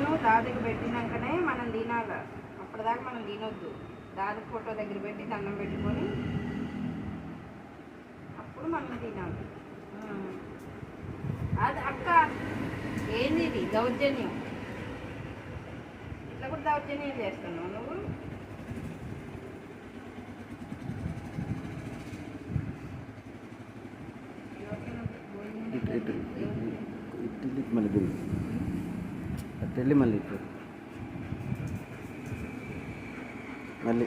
ఫోటోను దాదికి పెట్టినాకనే మనం తినాలి అప్పటిదాకా మనం తినొద్దు దాది ఫోటో దగ్గర పెట్టి దండం పెట్టుకొని అప్పుడు మనం తినాలి అది అక్క ఏంది ఇది దౌర్జన్యం ఇట్లా కూడా దౌర్జన్యం చేస్తున్నావు నువ్వు ఇటు ఇటు వెళ్ళి మళ్ళీ ఇటు మళ్ళీ.